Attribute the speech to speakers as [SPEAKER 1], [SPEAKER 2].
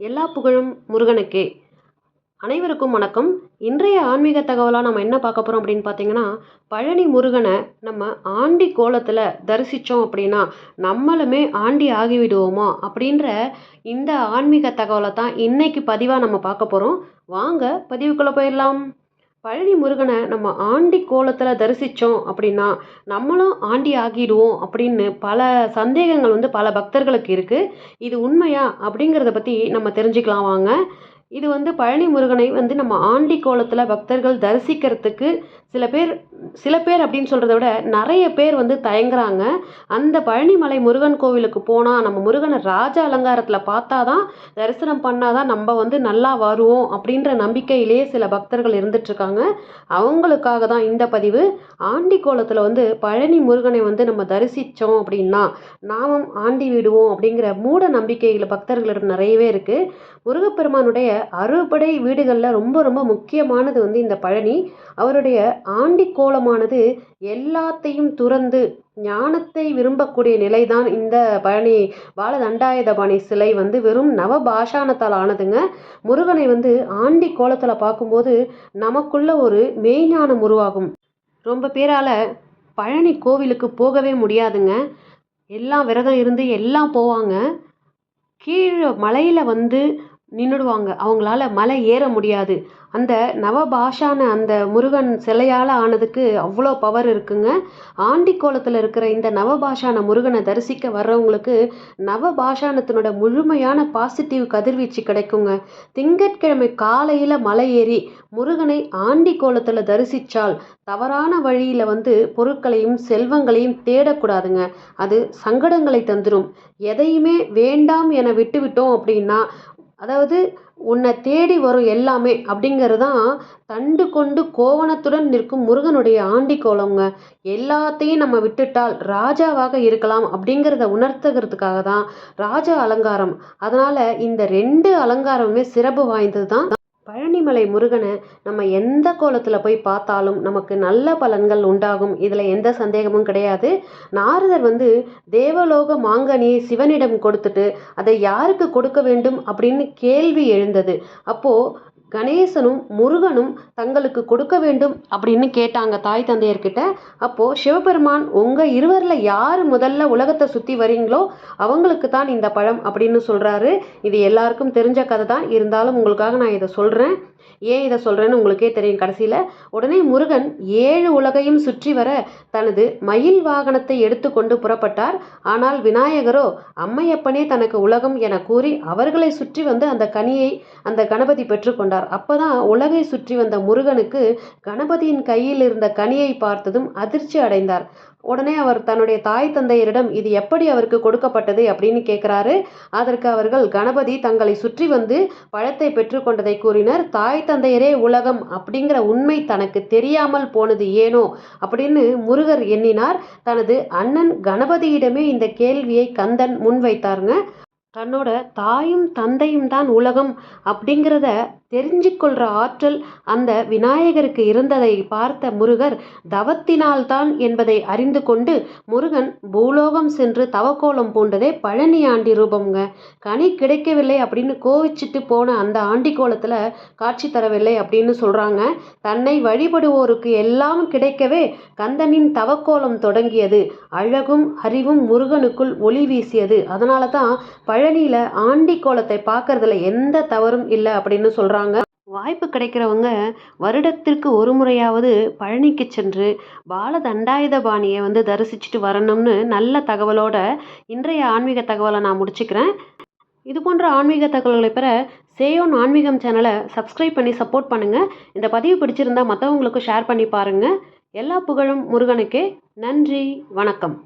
[SPEAKER 1] எல்லா புகழும் முருகனுக்கே. அனைவருக்கும் வணக்கம். இன்றைய ஆன்மீக தகவலாக நம்ம என்ன பார்க்க போகிறோம் அப்படின்னு பார்த்தீங்கன்னா பழனி முருகனை நம்ம ஆண்டி கோலத்தில் தரிசித்தோம் அப்படின்னா நம்மளுமே ஆண்டி ஆகிவிடுவோமா அப்படின்ற இந்த ஆன்மீக தகவலை தான் இன்றைக்கி பதிவாக நம்ம பார்க்க போகிறோம் வாங்க பதிவுக்குள்ளே போயிடலாம். பழனி முருகனை நம்ம ஆண்டி கோலத்தில் தரிசித்தோம் அப்படின்னா நம்மளும் ஆண்டி ஆகிடுவோம் அப்படின்னு பல சந்தேகங்கள் வந்து பல பக்தர்களுக்கு இருக்குது இது உண்மையா அப்படிங்கிறத பற்றி நம்ம தெரிஞ்சுக்கலாம் வாங்க. இது வந்து பழனி முருகனை வந்து நம்ம ஆண்டி கோலத்தில் பக்தர்கள் தரிசிக்கிறதுக்கு சில பேர் சில பேர் அப்படின்னு சொல்கிறத விட நிறைய பேர் வந்து தயங்குறாங்க. அந்த பழனிமலை முருகன் கோவிலுக்கு போனால் நம்ம முருகனை ராஜ அலங்காரத்தில் பார்த்தா தான் தரிசனம் பண்ணால் தான் நம்ம வந்து நல்லா வருவோம் அப்படின்ற நம்பிக்கையிலே சில பக்தர்கள் இருந்துட்டுருக்காங்க. அவங்களுக்காக தான் இந்த பதிவு. ஆண்டி கோலத்தில் வந்து பழனி முருகனை வந்து நம்ம தரிசித்தோம் அப்படின்னா நாமும் ஆண்டி விடுவோம் அப்படிங்கிற மூட நம்பிக்கைகள் பக்தர்களிடம் நிறையவே இருக்குது முருகப்பெருமானுடைய அறுபடை வீடுகளில் ரொம்ப ரொம்ப முக்கியமானது வந்து இந்த பழனி. அவருடைய ஆண்டி கோலமானது எல்லாத்தையும் துறந்து ஞானத்தை விரும்பக்கூடிய நிலைதான் இந்த பழனி. பாலதண்டாயுதபாணி சிலை வந்து வெறும் நவபாஷானத்தால் ஆனதுங்க. முருகனை வந்து ஆண்டி கோலத்தில் பார்க்கும்போது நமக்குள்ள ஒரு மெய்ஞானம் உருவாகும். ரொம்ப பேரால் பழனி கோவிலுக்கு போகவே முடியாதுங்க. எல்லாம் விரதம் இருந்து எல்லாம் போவாங்க. கீழே மலையில் வந்து நின்றுடுவாங்க அவங்களால மலை ஏற முடியாது. அந்த நவபாஷான அந்த முருகன் சிலையால் ஆனதுக்கு அவ்வளோ பவர் இருக்குங்க. ஆண்டி கோலத்தில் இருக்கிற இந்த நவபாஷான முருகனை தரிசிக்க வர்றவங்களுக்கு நவபாஷானத்தினோட முழுமையான பாசிட்டிவ் கதிர்வீச்சு கிடைக்குங்க. திங்கட்கிழமை காலையில் மலை ஏறி முருகனை ஆண்டி கோலத்தில் தரிசித்தால் தவறான வழியில் வந்து பொருட்களையும் செல்வங்களையும் தேடக்கூடாதுங்க. அது சங்கடங்களை தந்துடும் எதையுமே வேண்டாம் என விட்டுவிட்டோம் அப்படின்னா அதாவது உன்னை தேடி வரும் எல்லாமே அப்படிங்கிறது தான் தண்டு கொண்டு கோவணத்துடன் நிற்கும் முருகனுடைய ஆண்டி கோலங்க எல்லாத்தையும் நம்ம விட்டுட்டால் ராஜாவாக இருக்கலாம் அப்படிங்கிறத உணர்த்துகிறதுக்காக தான் ராஜா அலங்காரம். அதனால் இந்த ரெண்டு அலங்காரமுமே சிறப்பு வாய்ந்தது தான் பழனிமலை முருகனை நம்ம எந்த கோலத்தில் போய் பார்த்தாலும் நமக்கு நல்ல பலன்கள் உண்டாகும். இதில் எந்த சந்தேகமும் கிடையாது. நாரதர் வந்து தேவலோக மாங்கனியை சிவனிடம் கொடுத்துட்டு அதை யாருக்கு கொடுக்க வேண்டும்? அப்படின்னு கேள்வி எழுந்தது. அப்போது கணேசனும் முருகனும் தங்களுக்கு கொடுக்க வேண்டும் அப்படின்னு கேட்டாங்க தாய் தந்தையர்கிட்ட. அப்போது சிவபெருமான் உங்கள் இருவரில் யார் முதல்ல உலகத்தை சுற்றி வரீங்களோ அவங்களுக்கு தான் இந்த பழம் அப்படின்னு சொல்கிறாரு இது எல்லாருக்கும் தெரிஞ்ச கதை தான். இருந்தாலும் உங்களுக்காக நான் இதை சொல்கிறேன் ஏன் இதை சொல்கிறேன்னு உங்களுக்கே தெரியும் கடைசியில். உடனே முருகன் ஏழு உலகையும் சுற்றி வர தனது மயில் வாகனத்தை எடுத்துக்கொண்டு புறப்பட்டார். ஆனால் விநாயகரோ அம்மையப்பனே தனக்கு உலகம் என கூறி அவர்களை சுற்றி வந்து அந்த கனியை அந்த கணபதி பெற்றுக்கொண்டார். அப்போதான் உலகை சுற்றி வந்த முருகனுக்கு கணபதியின் கையில் இருந்த கனியை பார்த்ததும் அதிர்ச்சி அடைந்தார். உடனே அவர் தன்னுடைய தாய் தந்தையரிடம் இது எப்படி அவருக்கு கொடுக்கப்பட்டது? அப்படின்னு கேட்குறாரு. அதற்கு அவர்கள் கணபதி தங்களை சுற்றி வந்து பழத்தை பெற்றுக்கொண்டதை கூறினர். தாய் தந்தையரே உலகம் அப்படிங்கிற உண்மை தனக்கு தெரியாமல் போனது ஏனோ? அப்படின்னு முருகர் எண்ணினார். தனது அண்ணன் கணபதியிடமே இந்த கேள்வியை கந்தன் முன்வைத்தாருங்க. தன்னோட தாயும் தந்தையும் தான் உலகம் அப்படிங்கிறத தெரிஞ்சுக்கொள்கிற ஆற்றல் அந்த விநாயகருக்கு இருந்ததை பார்த்த முருகர் தவத்தினால்தான் என்பதை அறிந்து கொண்டு முருகன் பூலோகம் சென்று தவக்கோலம் பூண்டதே பழனி ஆண்டி ரூபம்ங்க. கனி கிடைக்கவில்லை அப்படின்னு கோவிச்சிட்டு போன அந்த ஆண்டி கோலத்தில் காட்சி தரவில்லை அப்படின்னு சொல்கிறாங்க தன்னை வழிபடுவோருக்கு எல்லாம் கிடைக்கவே கந்தனின் தவக்கோலம் தொடங்கியது. அழகும் அறிவும் முருகனுக்குள் ஒளி வீசியது. அதனால தான் பழனியில் ஆண்டி கோலத்தை பார்க்கறதுல எந்த தவறும் இல்லை அப்படின்னு சொல்கிறாங்க வாய்ப்பு கிடைக்கிறவங்க வருடத்திற்கு ஒரு முறையாவது பழனிக்கு சென்று பால தண்டாயுதபாணியை வந்து தரிசிச்சுட்டு வரணும்னு நல்ல தகவலோட இன்றைய ஆன்மீக தகவலை நான் முடிச்சுக்கிறேன். இது போன்ற ஆன்மீக தகவல்களை பெற சேயோன் ஆன்மீகம் சேனலை சப்ஸ்கிரைப் பண்ணி சப்போர்ட் பண்ணுங்கள் இந்த பதிவு பிடிச்சிருந்தா மற்றவங்களுக்கும் ஷேர் பண்ணி பாருங்கள் எல்லா புகழும் முருகனுக்கே. நன்றி வணக்கம்.